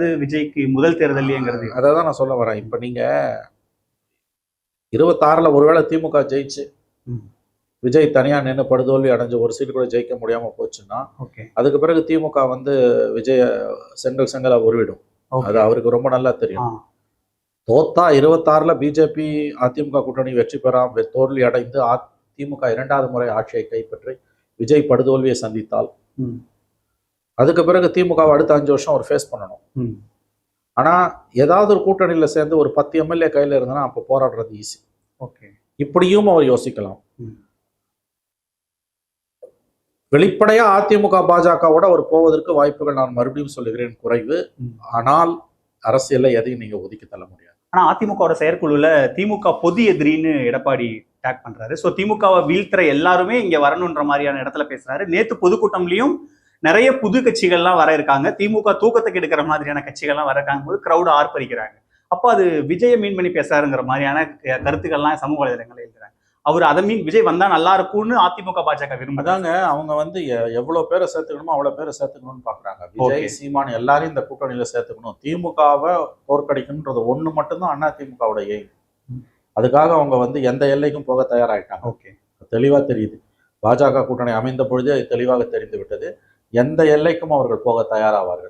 வர்றது விஜய்க்கு முதல் தேர்தல்ங்கிறது அதை தான் நான் சொல்ல வரேன். இப்போ நீங்க இருபத்தாறுல ஒருவேளை திமுக ஜெயிச்சு. விஜய் தனியா நின்று படுதோல்வி அடைஞ்சு ஒரு சீட்டு கூட ஜெயிக்க முடியாம போச்சுன்னா ஓகே. அதுக்கு பிறகு திமுக வந்து விஜய செங்கல் செங்கலா உருவிடும். அது அவருக்கு ரொம்ப நல்லா தெரியும். தோத்தா இருபத்தாறுல பிஜேபி அதிமுக கூட்டணி வெற்றி பெறாம தோல்வி அடைந்து அ- திமுக இரண்டாவது முறை ஆட்சியை கைப்பற்றி விஜய் படுதோல்வியை சந்தித்தால். அதுக்கு பிறகு திமுகவை அடுத்த அஞ்சு வருஷம் அவர் ஃபேஸ் பண்ணணும். ம். ஆனா ஏதாவது ஒரு கூட்டணியில சேர்ந்து ஒரு பத்து எம்எல்ஏ கையில இருந்தனா அப்போ போராடுறது ஈஸி ஓகே. இப்படியும் அவர் யோசிக்கலாம். ம். வெளிப்படையா அதிமுக பாஜகவோட அவர் போவதற்கு வாய்ப்புகள் நான் மறுபடியும் சொல்லுகிறேன் குறைவு. ஆனால் அரசியல்ல எதையும் நீங்க ஒதுக்கி தள்ள முடியாது. ஆனா அதிமுகவோட செயற்குழுல திமுக பொது எதிரின்னு எடப்பாடி டேக் பண்றாரு. சோ திமுகவை வீழ்த்துற எல்லாருமே இங்க வரணுன்ற மாதிரியான இடத்துல பேசுறாரு. நேத்து பொதுக்கூட்டம்லயும் நிறைய புது கட்சிகள்லாம் வர இருக்காங்க. திமுக தூக்கத்துக்கு எடுக்கிற மாதிரியான கட்சிகள்லாம் வர இருக்காங்க. போது கிரௌட் ஆர்ப்பரிக்கிறாங்க. அப்போ அது விஜய மீன் பண்ணி பேசுறாருங்கிற மாதிரியான கருத்துக்கள்லாம் சமூக வலைதளங்களில் எழுதுறாங்க. அவர் அதை மீன் விஜய் வந்தா நல்லா இருக்கும்னு அதிமுக பாஜக விரும்புறாங்க. அதாங்க அவங்க வந்து எவ்வளவு பேரை சேர்த்துக்கணுமோ அவ்வளவு பேரை சேர்த்துக்கணும்னு பாக்குறாங்க. விஜய். சீமான் எல்லாரையும் இந்த கூட்டணியில சேர்த்துக்கணும். திமுகவை தோற்கடிக்கணுன்றது ஒண்ணு மட்டும்தான் அண்ணா திமுகவோட எய்ம். அதுக்காக அவங்க வந்து எந்த எல்லைக்கும் போக தயாராயிட்டாங்க. ஓகே. தெளிவா தெரியுது. பாஜக கூட்டணி அமைந்த பொழுதே அது தெளிவாக தெரிந்து விட்டது. எந்த எல்லைக்கும் அவர்கள் போக தயாராவார்கள்.